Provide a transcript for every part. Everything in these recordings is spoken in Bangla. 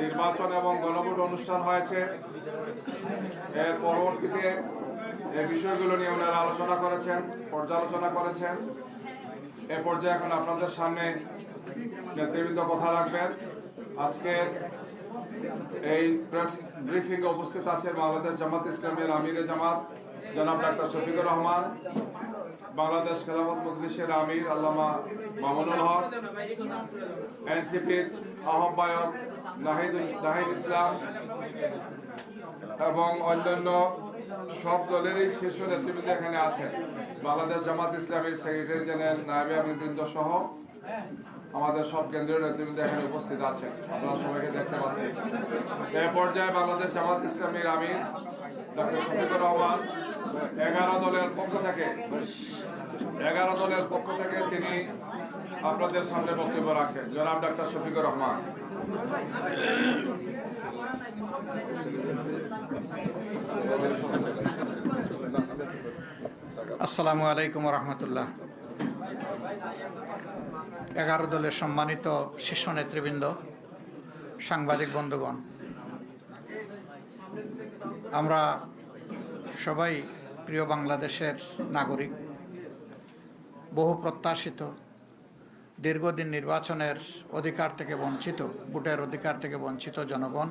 নির্বাচন এবং গণভোট অনুষ্ঠান হয়েছে, এর পরবর্তীতে এই বিষয়গুলো নিয়ে ওনারা আলোচনা করেছেন, পর্যালোচনা করেছেন। এ পর্যায়ে এখন আপনাদের সামনে নেতৃবৃন্দ কথা রাখবেন আজকে এই প্রেস ব্রিফিং এ উপস্থিত আছেন বাংলাদেশ জামাত ইসলামের আমিরে জামাত, জনাব ডাক্তার শফিকুর রহমান, বাংলাদেশ খেলাফত মজলিসের আমির আল্লামা মামুনুল হক, এনসিপির আহ্বায়ক নাহিদ ইসলাম এবং অন্যান্য সব দলেরই শীর্ষ নেতৃবৃন্দ এখানে আছেন। বাংলাদেশ জামাত ইসলামের সেক্রেটারি জেনারেল নায়বে আমিরবৃন্দ সহ আমাদের সব কেন্দ্রীয় নেতৃবৃন্দ এখানে উপস্থিত আছেন। আপনারা সবাইকে দেখতে পাচ্ছি। এ পর্যায়ে বাংলাদেশ জামাত ইসলামীর আমির ডক্টর শফিকুর রহমান এগারো দলের পক্ষ থেকে, এগারো দলের পক্ষ থেকে তিনি আপনাদের সামনে বক্তব্য রাখছেন। জনাব ডাক্তার শফিকুর রহমান। আসসালামু আলাইকুম রহমতুল্লাহ এগারো দলের সম্মানিত শীর্ষ নেতৃবৃন্দ, সাংবাদিক বন্ধুগণ, আমরা সবাই প্রিয় বাংলাদেশের নাগরিক, বহু প্রত্যাশিত দীর্ঘদিন নির্বাচনের অধিকার থেকে বঞ্চিত, ভোটের অধিকার থেকে বঞ্চিত জনগণ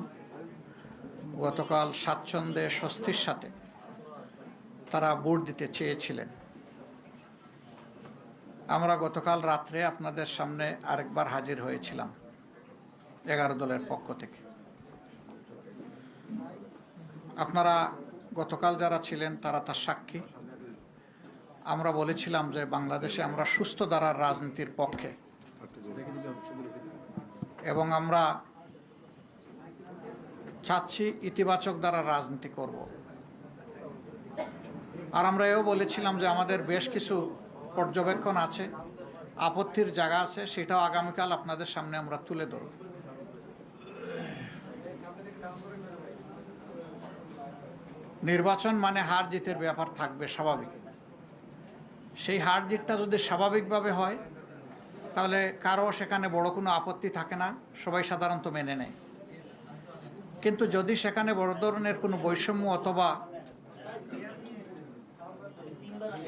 গতকাল স্বাচ্ছন্দ্যে স্বস্তির সাথে তারা ভোট দিতে চেয়েছিলেন। আমরা গতকাল রাত্রে আপনাদের সামনে আরেকবার হাজির হয়েছিলাম এগারো দলের পক্ষ থেকে। আপনারা গতকাল যারা ছিলেন তারা তার সাক্ষী। আমরা বলেছিলাম যে বাংলাদেশে আমরা সুস্থ ধারার রাজনীতির পক্ষে এবং আমরা চাচ্ছি ইতিবাচক দ্বারা রাজনীতি করব। আর আমরা এও বলেছিলাম যে আমাদের বেশ কিছু পর্যবেক্ষণ আছে, আপত্তির জায়গা আছে, সেটাও আগামীকাল আপনাদের সামনে আমরা তুলে ধরব। নির্বাচন মানে হার জিতের ব্যাপার থাকবে স্বাভাবিক। সেই হার জিতটা যদি স্বাভাবিকভাবে হয় তাহলে কারও সেখানে বড় কোনো আপত্তি থাকে না, সবাই সাধারণত মেনে নেয়। কিন্তু যদি সেখানে বড় ধরনের কোনো বৈষম্য অথবা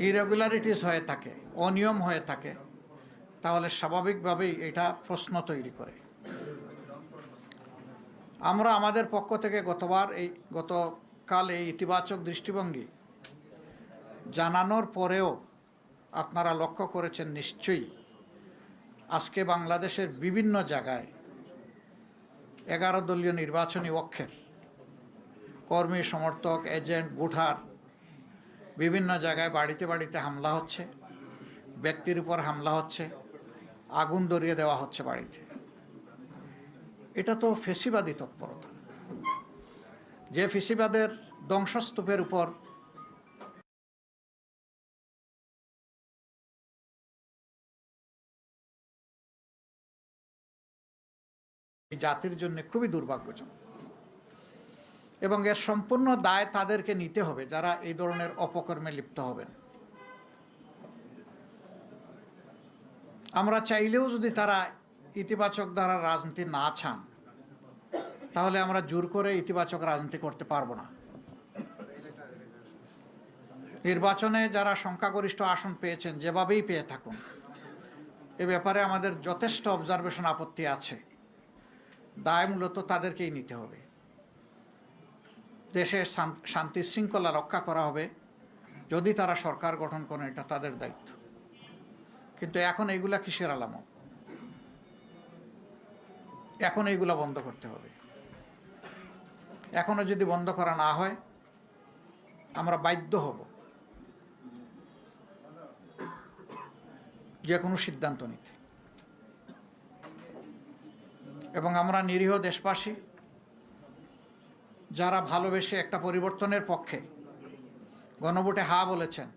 ইরেগুলারিটিস হয়ে থাকে, অনিয়ম হয়ে থাকে, তাহলে স্বাভাবিকভাবেই এটা প্রশ্ন তৈরি করে। আমরা আমাদের পক্ষ থেকে গতবার এই, গতকাল এই ইতিবাচক দৃষ্টিভঙ্গি জানানোর পরেও আপনারা লক্ষ্য করেছেন নিশ্চয়ই। আজকে বাংলাদেশের বিভিন্ন জায়গায় এগারো দলীয় নির্বাচনী অক্ষের কর্মী, সমর্থক, এজেন্ট গুঠার বিভিন্ন জায়গায় বাড়িতে বাড়িতে হামলা হচ্ছে, ব্যক্তির উপর হামলা হচ্ছে, আগুন ধরিয়ে দেওয়া হচ্ছে বাড়িতে। এটা তো ফেসিবাদী তৎপরতা। যে ফেসিবাদের ধ্বংসস্তূপের উপর জাতির জন্য খুবই দুর্ভাগ্যজনক। এবং এর সম্পূর্ণ দায় তাদেরকে নিতে হবে যারা এই ধরনের অপকর্মে লিপ্ত হবেন। আমরা চাইলেও যদি তারা ইতিবাচক দ্বারা রাজনীতি না চান, তাহলে আমরা জোর করে ইতিবাচক রাজনীতি করতে পারব না। নির্বাচনে যারা সংখ্যাগরিষ্ঠ আসন পেয়েছেন, যেভাবেই পেয়ে থাকুন, এ ব্যাপারে আমাদের যথেষ্ট অবজারভেশন আপত্তি আছে। দায় মূলত তাদেরকেই নিতে হবে। দেশে শান্তি শৃঙ্খলা রক্ষা করা হবে। যদি তারা সরকার গঠন করেন এটা তাদের দায়িত্ব। কিন্তু এখন এইগুলা কিসের আলামত? এখন এইগুলা বন্ধ করতে হবে। এখনও যদি বন্ধ করা না হয়, আমরা বাধ্য হব। যে কোনো সিদ্ধান্ত নিতে। এবং আমরা নিরীহ দেশবাসী যারা ভালোবেসে একটা পরিবর্তনের পক্ষে গণভোটে হা বলেছেন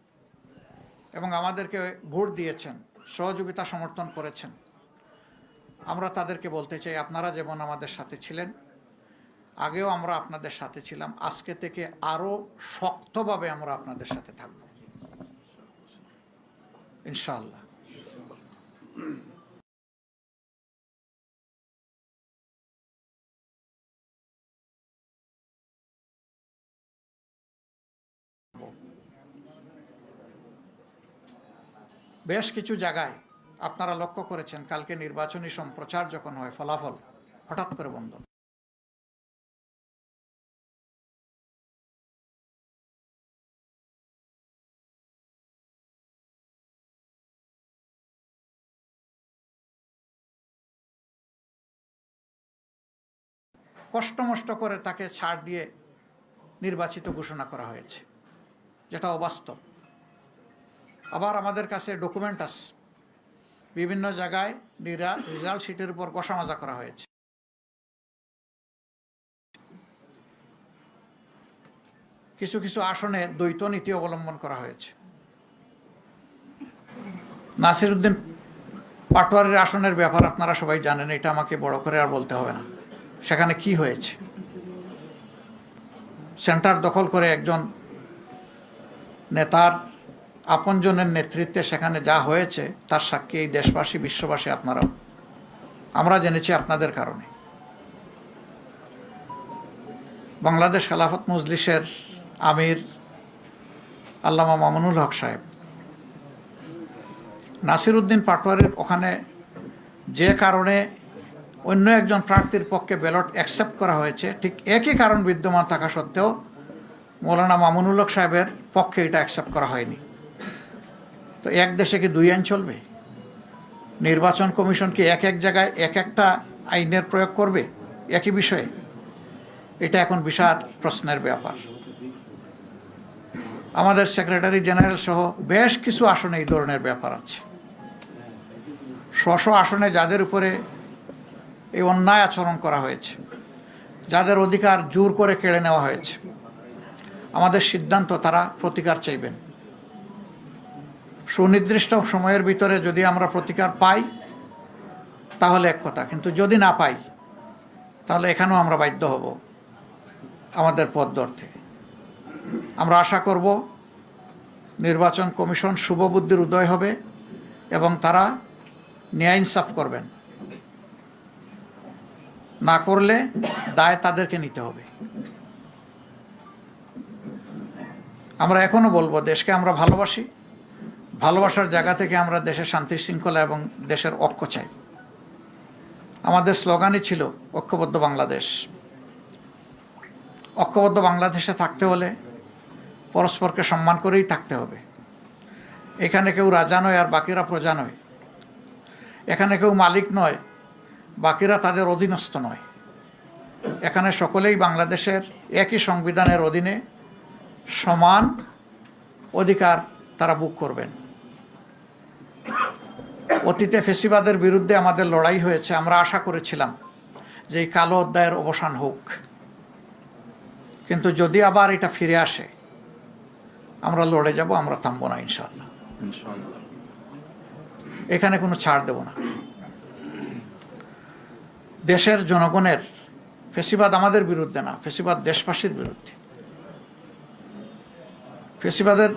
এবং আমাদেরকে ভোট দিয়েছেন, সহযোগিতা সমর্থন করেছেন, আমরা তাদেরকে বলতে চাই, আপনারা যেমন আমাদের সাথে ছিলেন, আগেও আমরা আপনাদের সাথে ছিলাম, আজকে থেকে আরও শক্তভাবে আমরা আপনাদের সাথে থাকব। ইনশাআল্লাহ। বেশ কিছু জায়গায় আপনারা লক্ষ্য করেছেন, কালকে নির্বাচনী সম্প্রচার যখন হয়, ফলাফল হঠাৎ করে বন্ধ। কষ্টমষ্ট করে তাকে ছাড় দিয়ে নির্বাচিত ঘোষণা করা হয়েছে, যেটা অবাস্তব। আবার আমাদের কাছে ডকুমেন্ট আছে। বিভিন্ন জায়গায় রেজাল্ট শিটের উপর কষামাজা করা হয়েছে। কিছু কিছু আসনে দ্বৈত নীতি অবলম্বন করা হয়েছে। নাসির উদ্দিন পাটোয়ারির আসনের ব্যাপার আপনারা সবাই জানেন, এটা আমাকে বড় করে আর বলতে হবে না। সেখানে কি হয়েছে? সেন্টার দখল করে একজন নেতার আপনজনের নেতৃত্বে সেখানে যা হয়েছে, তার সাক্ষী এই দেশবাসী, বিশ্ববাসী আপনারাও। আমরা জেনেছি আপনাদের কারণে। বাংলাদেশ খেলাফত মজলিসের আমির আল্লামা মামুনুল হক সাহেব। নাসির উদ্দিন পাটোয়ারির ওখানে যে কারণে অন্য একজন প্রার্থীর পক্ষে ব্যালট অ্যাকসেপ্ট করা হয়েছে, ঠিক একই কারণ বিদ্যমান থাকা সত্ত্বেও মৌলানা মামুনুল হক সাহেবের পক্ষে এটা অ্যাকসেপ্ট করা হয়নি। তো এক দেশে কি দুই আইন চলবে? নির্বাচন কমিশন কি এক এক জায়গায় এক একটা আইনের প্রয়োগ করবে? একই বিষয়ে। এটা এখন বিশাল প্রশ্নের ব্যাপার। আমাদের সেক্রেটারি জেনারেল সহ বেশ কিছু আসনে এই ধরনের ব্যাপার আছে। স্ব আসনে যাদের উপরে এই অন্যায় আচরণ করা হয়েছে, যাদের অধিকার জোর করে কেড়ে নেওয়া হয়েছে, আমাদের সিদ্ধান্ত তারা প্রতিকার চাইবেন। সুনির্দিষ্ট সময়ের ভিতরে যদি আমরা প্রতিকার পাই, তাহলে এক কথা, কিন্তু যদি না পাই, তাহলে এখানেও আমরা বাধ্য হব আমাদের পথ ধরতে। আমরা আশা করব নির্বাচন কমিশন শুভবুদ্ধির উদয় হবে এবং তারা ন্যায় ইনসাফ করবেন। না করলে দায় তাদেরকে নিতে হবে। আমরা এখনও বলব, দেশকে আমরা ভালোবাসি ভালোবাসার জায়গা থেকে আমরা দেশের শান্তি শৃঙ্খলা এবং দেশের ঐক্য চাই। আমাদের স্লোগানই ছিল ঐক্যবদ্ধ বাংলাদেশ। ঐক্যবদ্ধ বাংলাদেশে থাকতে হলে পরস্পরকে সম্মান করেই থাকতে হবে। এখানে কেউ রাজা নয় আর বাকিরা প্রজা নয়। এখানে কেউ মালিক নয়, বাকিরা তাদের অধীনস্থ নয়। এখানে সকলেই বাংলাদেশের একই সংবিধানের অধীনে সমান অধিকার তারা বুক করবেন। অতীতে ফেসিবাদের বিরুদ্ধে আমাদের লড়াই হয়েছে আমরা আশা করেছিলাম যে এই কালো অধ্যায়ের অবসান হোক। কিন্তু যদি আবার এটা ফিরে আসে আমরা লড়ে যাব আমরা থামবো না ইনশাল্লাহ এখানে কোনো ছাড় দেব না। দেশের জনগণের ফেসিবাদ আমাদের বিরুদ্ধে না ফেসিবাদ দেশবাসীর বিরুদ্ধে। ফেসিবাদের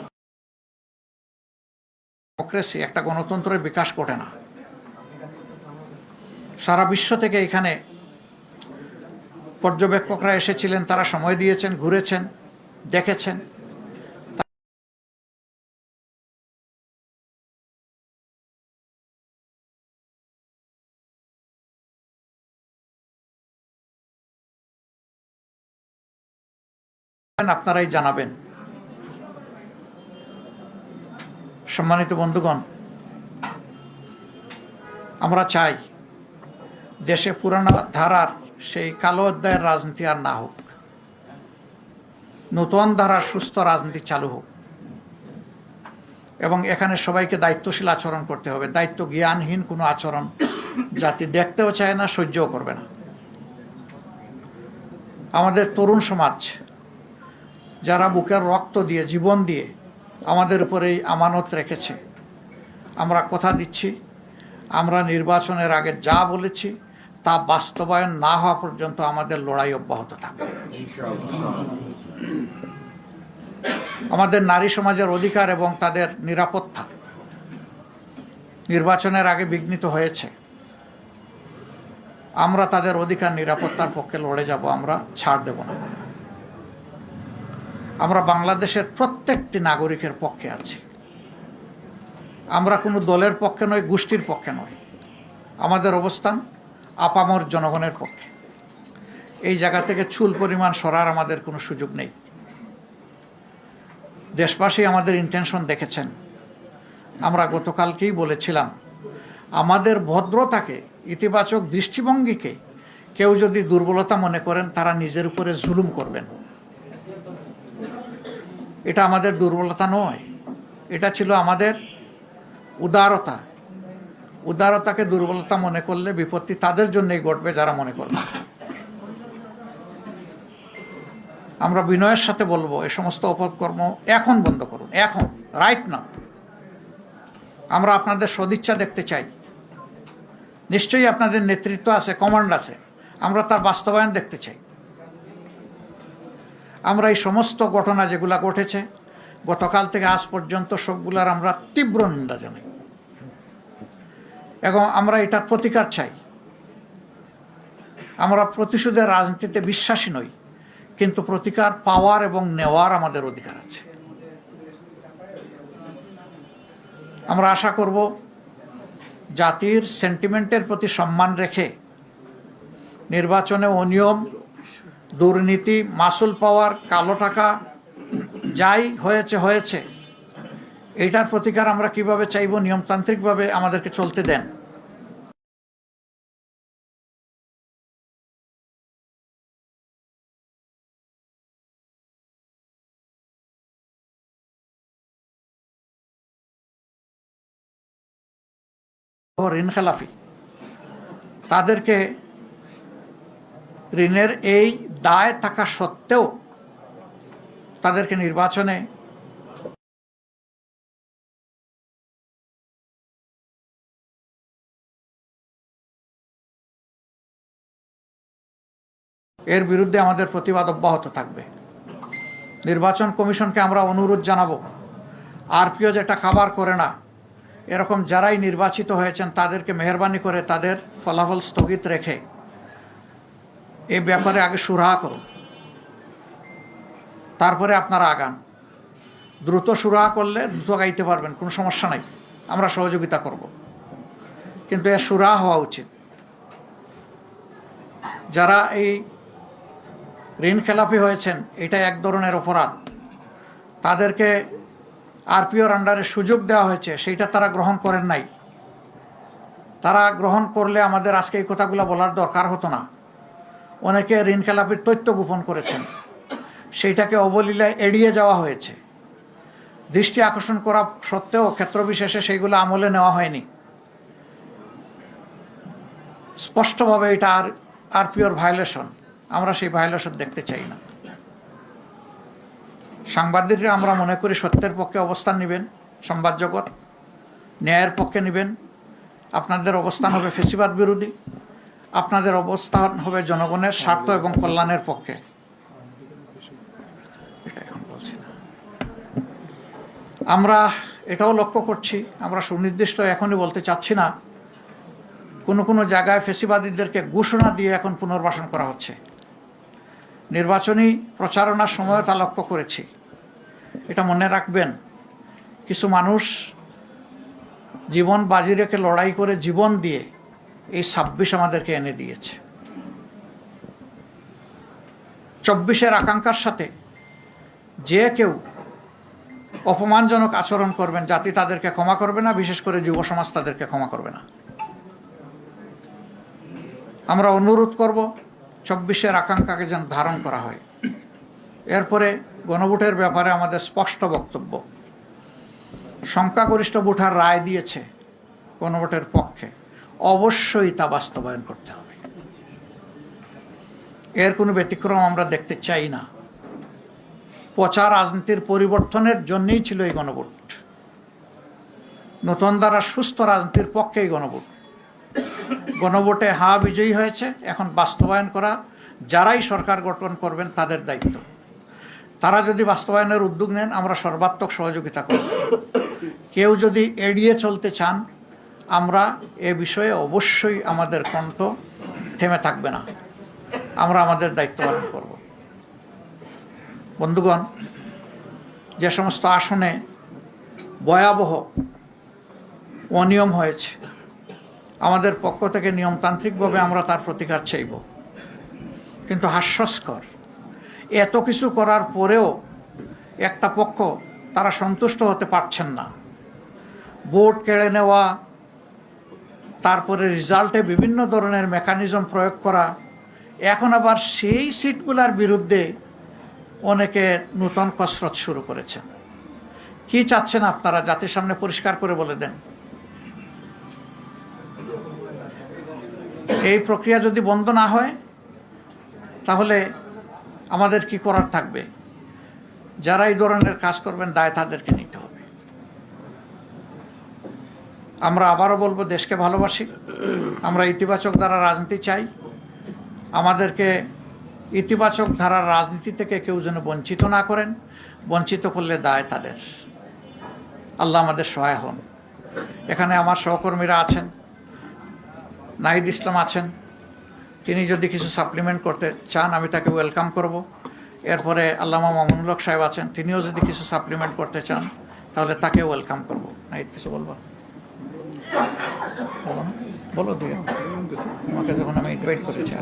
ডেমোক্রেসি একটা গণতন্ত্রের বিকাশ ঘটে না। সারা বিশ্ব থেকে এখানে পর্যবেক্ষকরা এসেছিলেন, তারা সময় দিয়েছেন, ঘুরেছেন, দেখেছেন। আপনারাই জানাবেন। সম্মানিত বন্ধুগণ, আমরা চাই দেশে পুরানো ধারার সেই কালো অধ্যায়ের রাজনীতি আর না হোক, নতুন ধারার সুস্থ রাজনীতি চালু হোক। এবং এখানে সবাইকে দায়িত্বশীল আচরণ করতে হবে। দায়িত্ব জ্ঞানহীন কোনো আচরণ জাতি দেখতেও চায় না, সহ্যও করবে না। আমাদের তরুণ সমাজ, যারা বুকের রক্ত দিয়ে, জীবন দিয়ে আমাদের উপরে এই আমানত রেখেছে। আমরা কথা দিচ্ছি, আমরা নির্বাচনের আগে যা বলেছি তা বাস্তবায়ন না হওয়া পর্যন্ত আমাদের লড়াই অব্যাহত থাকবে। আমাদের নারী সমাজের অধিকার এবং তাদের নিরাপত্তা নির্বাচনের আগে বিঘ্নিত হয়েছে। আমরা তাদের অধিকার নিরাপত্তার পক্ষে লড়ে যাব, আমরা ছাড় দেব না। আমরা বাংলাদেশের প্রত্যেকটি নাগরিকের পক্ষে আছি। আমরা কোনো দলের পক্ষে নয়, গোষ্ঠীর পক্ষে নয়। আমাদের অবস্থান আপামর জনগণের পক্ষে। এই জায়গা থেকে চুল পরিমাণ সরার আমাদের কোনো সুযোগ নেই। দেশবাসী আমাদের ইন্টেনশন দেখেছেন। আমরা গতকালকেই বলেছিলাম, আমাদের ভদ্রতাকে, ইতিবাচক দৃষ্টিভঙ্গিকে কেউ যদি দুর্বলতা মনে করেন, তারা নিজের উপরে জুলুম করবেন। এটা আমাদের দুর্বলতা নয়। এটা ছিল আমাদের উদারতা। উদারতাকে দুর্বলতা মনে করলে বিপত্তি তাদের জন্যই ঘটবে যারা মনে করবে। আমরা বিনয়ের সাথে বলব, এ সমস্ত অপকর্ম এখন বন্ধ করুন, এখন রাইট না আমরা আপনাদের সদিচ্ছা দেখতে চাই। নিশ্চয়ই আপনাদের নেতৃত্ব আছে কমান্ড আছে। আমরা তার বাস্তবায়ন দেখতে চাই। আমরা এই সমস্ত ঘটনা যেগুলা ঘটেছে, গতকাল থেকে আজ পর্যন্ত সবগুলার আমরা তীব্র নিন্দা জানাই। এবং আমরা এটার প্রতিকার চাই। আমরা প্রতিশোধের রাজনীতিতে বিশ্বাসী নই, কিন্তু প্রতিকার পাওয়ার এবং নেওয়ার আমাদের অধিকার আছে। আমরা আশা করব জাতির সেন্টিমেন্টের প্রতি সম্মান রেখে নির্বাচনে অনিয়ম দুর্নীতি, মাসুল পাওয়ার, কালো টাকা, যাই হয়েছে হয়েছে। এটার প্রতিকার আমরা কীভাবে চাইব? নিয়মতান্ত্রিকভাবে আমাদেরকে চলতে দেন। ঋণ খেলাফি। তাদেরকে ঋণের এই দায় থাকা সত্ত্বেও তাদেরকে নির্বাচনে এর বিরুদ্ধে আমাদের প্রতিবাদ অব্যাহত থাকবে। নির্বাচন কমিশনকে আমরা অনুরোধ জানাব, আরপিও যেটা খাবার করে না, এরকম যারাই নির্বাচিত হয়েছেন তাদেরকে মেহরবানি করে তাদের ফলাফল স্থগিত রেখে এ ব্যাপারে আগে সুরাহা করুন। তারপরে আপনারা আগান। দ্রুত সুরাহা করলে দ্রুত গাইতে পারবেন, কোনো সমস্যা নাই। আমরা সহযোগিতা করব। কিন্তু এর সুরাহা হওয়া উচিত। যারা এই ঋণ খেলাপি হয়েছেন, এটা এক ধরনের অপরাধ। তাদেরকে আরপিওর আন্ডারে সুযোগ দেওয়া হয়েছে, সেইটা তারা গ্রহণ করেন নাই। তারা গ্রহণ করলে আমাদের আজকে এই কথাগুলো বলার দরকার হতো না। অনেকে ঋণ তথ্য গোপন করেছেন। সেইটাকে অবলীলায় এড়িয়ে যাওয়া হয়েছে। দৃষ্টি আকর্ষণ করা সত্ত্বেও ক্ষেত্রবিশেষে সেইগুলো আমলে নেওয়া হয়নি। স্পষ্টভাবে এটা আর আরপিওর ভায়োলেশন। আমরা সেই ভায়োলেশন দেখতে চাই না। সাংবাদিকরা আমরা মনে করি সত্যের পক্ষে অবস্থান নেবেন, সংবাদ জগৎ। ন্যায়ের পক্ষে নেবেন। আপনাদের অবস্থান হবে ফেসিবাদ বিরোধী। আপনাদের অবস্থান হবে জনগণের স্বার্থ এবং কল্যাণের পক্ষে। আমরা এটাও লক্ষ্য করছি, আমরা সুনির্দিষ্ট এখনই বলতে চাচ্ছি না, কোনো কোনো জায়গায় ফেসিবাদীদেরকে ঘোষণা দিয়ে এখন পুনর্বাসন করা হচ্ছে। নির্বাচনী প্রচারণার সময় তা লক্ষ্য করেছি। এটা মনে রাখবেন, কিছু মানুষ জীবন বাজি রেখে লড়াই করে জীবন দিয়ে এই ছাব্বিশ আমাদেরকে এনে দিয়েছে। চব্বিশের আকাঙ্ক্ষার সাথে যে কেউ অপমানজনক আচরণ করবেন, জাতি তাদেরকে ক্ষমা করবে না, বিশেষ করে যুব সমাজ তাদেরকে ক্ষমা করবে না। আমরা অনুরোধ করব, চব্বিশের আকাঙ্ক্ষাকে যেন ধারণ করা হয়। এরপরে গণভোটের ব্যাপারে আমাদের স্পষ্ট বক্তব্য। সংখ্যাগরিষ্ঠ ভোটার রায় দিয়েছে গণভোটের পক্ষে। অবশ্যই তা বাস্তবায়ন করতে হবে। এর কোনো ব্যতিক্রম আমরা দেখতে চাই না। পচা রাজনীতির পরিবর্তনের জন্যই ছিল এই গণভোট। নতুন দ্বারা সুস্থ রাজনীতির পক্ষেই গণভোট। গণভোটে হা বিজয়ী হয়েছে, এখন বাস্তবায়ন করা, যারাই সরকার গঠন করবেন তাদের দায়িত্ব। তারা যদি বাস্তবায়নের উদ্যোগ নেন, আমরা সর্বাত্মক সহযোগিতা করব। কেউ যদি এড়িয়ে চলতে চান আমরা এ বিষয়ে অবশ্যই আমাদের কণ্ঠ থেমে থাকবে না। আমরা আমাদের দায়িত্ব পালন করব। বন্ধুগণ, যে সমস্ত আসনে ভয়াবহ অনিয়ম হয়েছে, আমাদের পক্ষ থেকে নিয়মতান্ত্রিকভাবে আমরা তার প্রতিকার চাইব। কিন্তু হাস্যস্কর, এত কিছু করার পরেও একটা পক্ষ তারা সন্তুষ্ট হতে পারছেন না। ভোট কেড়ে নেওয়া তারপরে রেজাল্টে বিভিন্ন ধরনের মেকানিজম প্রয়োগ করা। এখন আবার সেই সিটগুলোর বিরুদ্ধে অনেকে নূতন কসরত শুরু করেছেন। কি চাচ্ছেন আপনারা? জাতির সামনে পরিষ্কার করে বলে দেন। এই প্রক্রিয়া যদি বন্ধ না হয়, তাহলে আমাদের কি করার থাকবে? যারা এই ধরনের কাজ করবেন, দায় তাদেরকে নিতে হবে আমরা আবারও বলব, দেশকে ভালোবাসি। আমরা ইতিবাচক দ্বারা রাজনীতি চাই। আমাদেরকে ইতিবাচক ধারার রাজনীতি থেকে কেউ যেন বঞ্চিত না করেন। বঞ্চিত করলে দায় তাদের। আল্লাহ আমাদের সহায় হন। এখানে আমার সহকর্মীরা আছেন। নাহিদ ইসলাম আছেন। তিনি যদি কিছু সাপ্লিমেন্ট করতে চান, আমি তাকে ওয়েলকাম করব। এরপরে আল্লামা মামুনুল সাহেব আছেন, তিনিও যদি কিছু সাপ্লিমেন্ট করতে চান, তাহলে তাকে ওয়েলকাম করব। নাহিদ, কিছু বলব? বলো দিয়ে তোমাকে যখন আমি ইনভাইট করেছি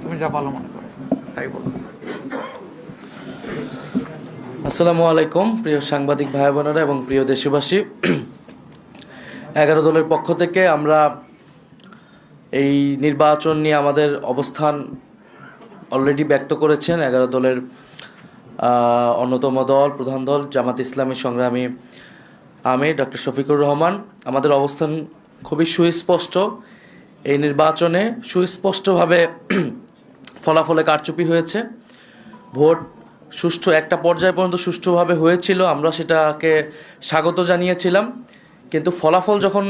তুমি যা ভালো মনে করো তাই বলো। আসসালামু আলাইকুম প্রিয় সাংবাদিক ভাই বোনেরা এবং প্রিয় দেশবাসী। এগারো দলের পক্ষ থেকে আমরা এই নির্বাচন নিয়ে আমাদের অবস্থান অলরেডি ব্যক্ত করেছেন। এগারো দলের অন্যতম দল প্রধান দল জামাত ইসলামী সংগ্রামী আমি, ডক্টর শফিকুর রহমান, আমাদের অবস্থান খুবই সুস্পষ্ট। এই নির্বাচনে সুস্পষ্টভাবে ফলাফলে কারচুপি হয়েছে। ভোট সুষ্ঠু একটা পর্যায় পর্যন্ত সুষ্ঠুভাবে হয়েছিল, আমরা সেটাকে স্বাগত জানিয়েছিলাম। কিন্তু ফলাফল যখন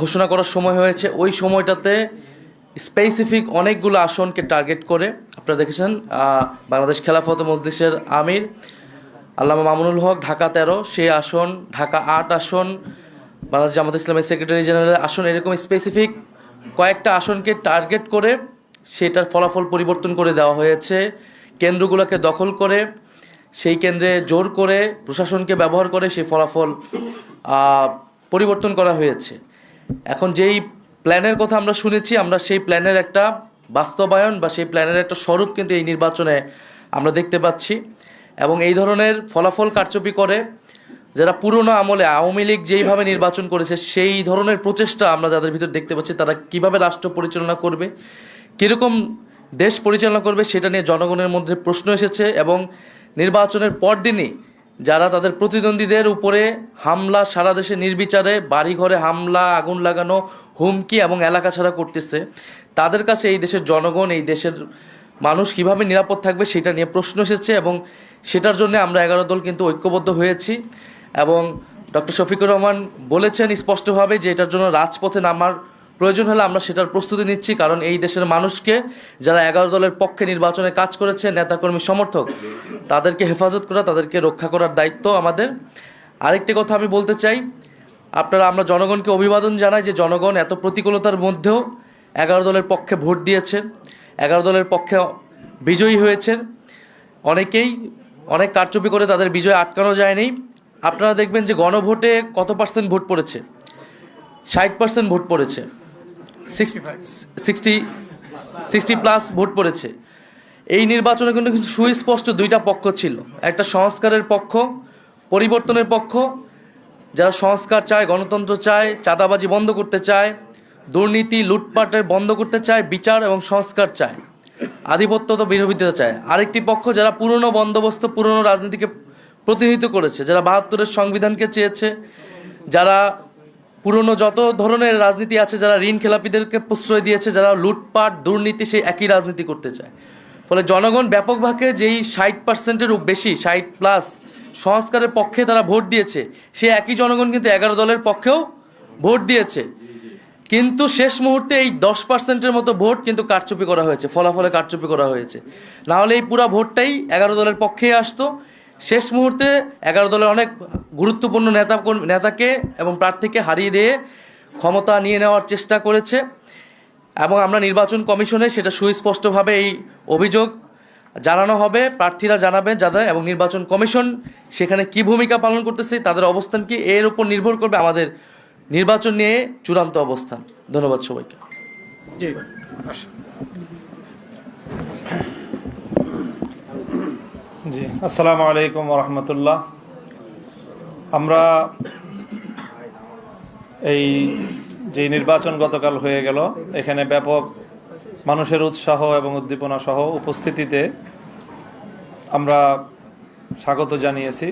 ঘোষণা করার সময় হয়েছে, ওই সময়টাতে স্পেসিফিক অনেকগুলো আসনকে টার্গেট করে, আপনারা দেখেছেন বাংলাদেশ খেলাফত মজলিসের আমির আল্লামা মামুনুল হক, ঢাকা তেরো সেই আসন, ঢাকা আট আসন, বাংলাদেশ জামাত ইসলামের সেক্রেটারি জেনারেল আসন, এরকম স্পেসিফিক কয়েকটা আসনকে টার্গেট করে সেটার ফলাফল পরিবর্তন করে দেওয়া হয়েছে। কেন্দ্রগুলোকে দখল করে, সেই কেন্দ্রে জোর করে প্রশাসনকে ব্যবহার করে সেই ফলাফল পরিবর্তন করা হয়েছে। এখন যেই প্ল্যানের কথা আমরা শুনেছি, আমরা সেই প্ল্যানের একটা বাস্তবায়ন বা সেই প্ল্যানের একটা স্বরূপ কিন্তু এই নির্বাচনে আমরা দেখতে পাচ্ছি। এবং এই ধরনের ফলাফল কারচুপি করে, যারা পুরনো আমলে আওয়ামী লীগ যেইভাবে নির্বাচন করেছে, সেই ধরনের প্রচেষ্টা আমরা যাদের ভিতর দেখতে পাচ্ছি, তারা কীভাবে রাষ্ট্র পরিচালনা করবে, কীরকম দেশ পরিচালনা করবে, সেটা নিয়ে জনগণের মধ্যে প্রশ্ন এসেছে এবং নির্বাচনের পরদিনই যারা তাদের প্রতিদ্বন্দ্বীদের উপরে হামলা, সারা দেশে নির্বিচারে বাড়িঘরে হামলা, আগুন লাগানো, হুমকি এবং এলাকা ছাড়া করতেছে, তাদের কাছে এই দেশের জনগণ, এই দেশের মানুষ কীভাবে নিরাপদ থাকবে, সেটা নিয়ে প্রশ্ন এসেছে এবং সেটার জন্য আমরা এগারো দল কিন্তু ঐক্যবদ্ধ হয়েছি এবং ডক্টর শফিকুর রহমান বলেছেন স্পষ্টভাবে যে এটার জন্য রাজপথে নামার প্রয়োজন হলে আমরা সেটার প্রস্তুতি নিচ্ছি, কারণ এই দেশের মানুষকে যারা এগারো দলের পক্ষে নির্বাচনে কাজ করেছে নেতাকর্মী, সমর্থক, তাদেরকে হেফাজত করা, তাদেরকে রক্ষা করার দায়িত্ব আমাদের। আরেকটি কথা আমি বলতে চাই, আপনারা, আমরা জনগণকে অভিবাদন জানাই যে জনগণ এত প্রতিকূলতার মধ্যেও এগারো দলের পক্ষে ভোট দিয়েছেন, এগারো দলের পক্ষে বিজয়ী হয়েছেন। অনেকেই অনেক কারচুপি করে তাদের বিজয় আটকানো যায়নি। আপনারা দেখবেন যে গণভোটে কত পার্সেন্ট ভোট পড়েছে? ষাট পার্সেন্ট ভোট পড়েছে। সিক্সটি সিক্সটি প্লাস ভোট পড়েছে। এই নির্বাচনে কিন্তু কিছু সুস্পষ্ট দুইটা পক্ষ ছিল। একটা সংস্কারের পক্ষ, পরিবর্তনের পক্ষ। যারা সংস্কার চায়, গণতন্ত্র চায়, চাঁদাবাজি বন্ধ করতে চায়, দুর্নীতি লুটপাটের বন্ধ করতে চায়, বিচার এবং সংস্কার চায়। আধিপত্য তো বিরোধিতা চায়। আরেকটি পক্ষ যারা পুরনো বন্দোবস্ত, পুরনো রাজনীতিকে প্রতিনিধিত্ব করেছে, যারা বাহাত্তরের সংবিধানকে চেয়েছে, যারা পুরনো যত ধরনের রাজনীতি আছে, যারা ঋণ খেলাপিদেরকে প্রশ্রয় দিয়েছে, যারা লুটপাট, দুর্নীতি, সেই একই রাজনীতি করতে চায়। ফলে জনগণ ব্যাপকভাবে যেই ষাট পার্সেন্টের বেশি, ষাট প্লাস সংস্কারের পক্ষে তারা ভোট দিয়েছে সেই একই জনগণ কিন্তু এগারো দলের পক্ষেও ভোট দিয়েছে। কিন্তু শেষ মুহূর্তে এই দশ পার্সেন্টের মতো ভোট কিন্তু কারচুপি করা হয়েছে, ফলাফলে কারচুপি করা হয়েছে। নাহলে এই পুরো ভোটটাই এগারো দলের পক্ষে আসতো। শেষ মুহূর্তে এগারো দলের অনেক গুরুত্বপূর্ণ নেতা নেতাকে এবং প্রার্থীকে হারিয়ে দিয়ে ক্ষমতা নিয়ে নেওয়ার চেষ্টা করেছে। এবং আমরা নির্বাচন কমিশনে সেটা সুস্পষ্টভাবে এই অভিযোগ জানানো হবে, প্রার্থীরা জানাবে যাদের এবং নির্বাচন কমিশন সেখানে কি ভূমিকা পালন করতেছে, তাদের অবস্থান কি, এর উপর নির্ভর করবে আমাদের নির্বাচন নিয়ে চূড়ান্ত অবস্থান। ধন্যবাদ সবাইকে। জি আসসালামু আলাইকুম রহমতুল্লাহ। আমরা এই যে নির্বাচন গতকাল হয়ে গেল এখানে ব্যাপক মানুষের উৎসাহ এবং উদ্দীপনা সহ উপস্থিতিতে আমরা স্বাগত জানিয়েছি।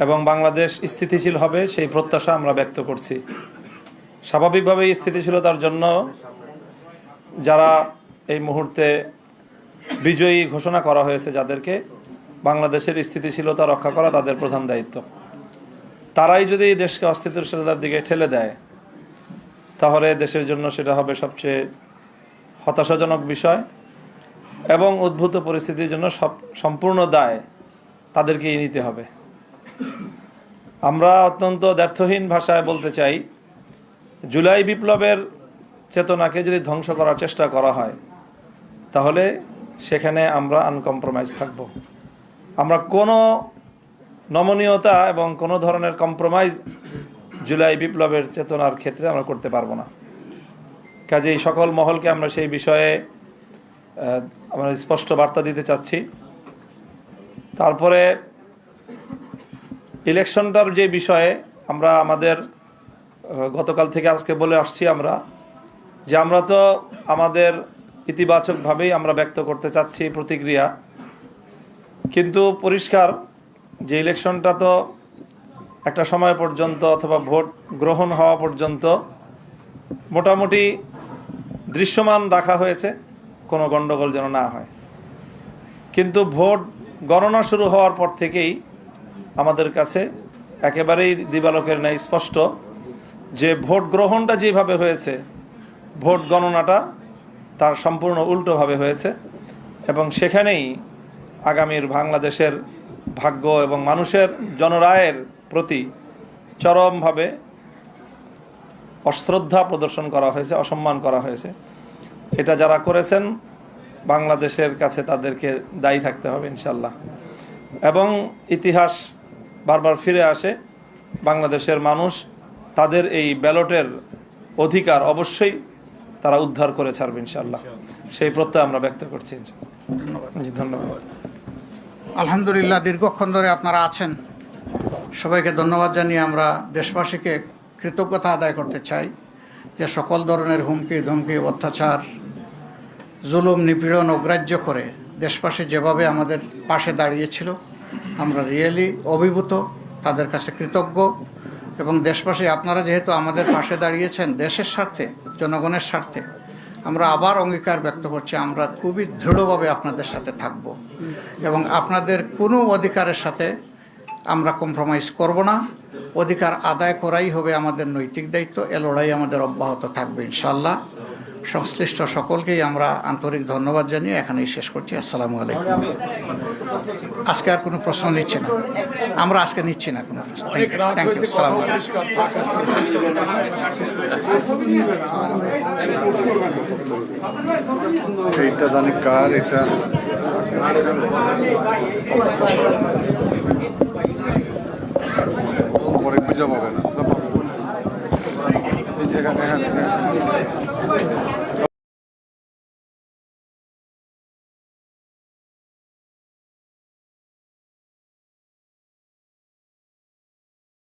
এবং বাংলাদেশ স্থিতিশীল হবে সেই প্রত্যাশা আমরা ব্যক্ত করছি। স্বাভাবিকভাবেই স্থিতিশীলতার জন্য যারা এই মুহূর্তে বিজয়ী ঘোষণা করা হয়েছে যাদেরকে, বাংলাদেশের স্থিতিশীলতা রক্ষা করা তাদের প্রধান দায়িত্ব। তারাই যদি দেশকে অস্থিতিশীলতার দিকে ঠেলে দেয়, তাহলে দেশের জন্য সেটা হবে সবচেয়ে হতাশাজনক বিষয় এবং উদ্ভূত পরিস্থিতির জন্য সব সম্পূর্ণ দায় তাদেরকেই নিতে হবে। আমরা অত্যন্ত দ্ব্যর্থহীন ভাষায় বলতে চাই, জুলাই বিপ্লবের চেতনাকে যদি ধ্বংস করার চেষ্টা করা হয়, তাহলে সেখানে আমরা আনকম্প্রোমাইজ থাকব। আমরা কোনো নমনীয়তা এবং কোনো ধরনের কম্প্রোমাইজ জুলাই বিপ্লবের চেতনার ক্ষেত্রে আমরা করতে পারব না। কাজেই সকল মহলকে আমরা সেই বিষয়ে আমরা স্পষ্ট বার্তা দিতে চাচ্ছি। তারপরে ইলেকশনটার যে বিষয়ে আমরা আমাদের গতকাল থেকে আজকে বলে আসছি আমরা, যে আমরা তো আমাদের ইতিবাচকভাবেই আমরা ব্যক্ত করতে চাচ্ছি প্রতিক্রিয়া। কিন্তু পরিষ্কার যে ইলেকশনটা তো একটা সময় পর্যন্ত অথবা ভোট গ্রহণ হওয়া পর্যন্ত মোটামুটি দৃশ্যমান রাখা হয়েছে, কোনো গণ্ডগোল যেন না হয়। কিন্তু ভোট গণনা শুরু হওয়ার পর থেকেই আমাদের কাছে একেবারেই দিবালোকের ন্যায় স্পষ্ট যে ভোট গ্রহণটা যেভাবে হয়েছে, ভোট গণনাটা তার সম্পূর্ণ উল্টোভাবে হয়েছে এবং সেখানেই আগামীর বাংলাদেশের ভাগ্য এবং মানুষের জনরায়ের প্রতি চরমভাবে অশ্রদ্ধা প্রদর্শন করা হয়েছে, অসম্মান করা হয়েছে। এটা যারা করেছেন, বাংলাদেশের কাছে তাদেরকে দায়ী থাকতে হবে, ইনশাল্লাহ। এবং ইতিহাস বারবার ফিরে আসে বাংলাদেশের মানুষ তাদের এই ব্যালটের অধিকার অবশ্যই তারা উদ্ধার করে ছাড়বে ইনশাল্লাহ সেই প্রত্যয় আমরা ব্যক্ত করছি জি ধন্যবাদ। আলহামদুলিল্লাহ দীর্ঘক্ষণ ধরে আপনারা আছেন। সবাইকে ধন্যবাদ জানিয়ে আমরা দেশবাসীকে কৃতজ্ঞতা আদায় করতে চাই যে সকল ধরনের হুমকি ধমকি অত্যাচার জুলুম নিপীড়ন অগ্রাহ্য করে দেশবাসী যেভাবে আমাদের পাশে দাঁড়িয়েছিল, আমরা রিয়েলি অভিভূত, তাদের কাছে কৃতজ্ঞ। এবং দেশবাসী, আপনারা যেহেতু আমাদের পাশে দাঁড়িয়েছেন, দেশের স্বার্থে, জনগণের স্বার্থে, আমরা আবার অঙ্গীকার ব্যক্ত করছি, আমরা খুবই দৃঢ়ভাবে আপনাদের সাথে থাকব। এবং আপনাদের কোনো অধিকারের সাথে আমরা কম্প্রোমাইজ করব না। অধিকার আদায় করাই হবে আমাদের নৈতিক দায়িত্ব, এ লড়াই আমাদের অব্যাহত থাকবে ইনশাল্লাহ সংশ্লিষ্ট সকলকেই আমরা আন্তরিক ধন্যবাদ জানিয়ে এখানেই শেষ করছি। আসসালামু আলাইকুম। আজকে আর কোনো প্রশ্ন নিচ্ছি না। আমরা আজকে নিচ্ছি না কোনো প্রশ্ন। থ্যাংক ইউ এইটা জানি কার এটা পরে খুঁজে পাবে না। জায়গাটা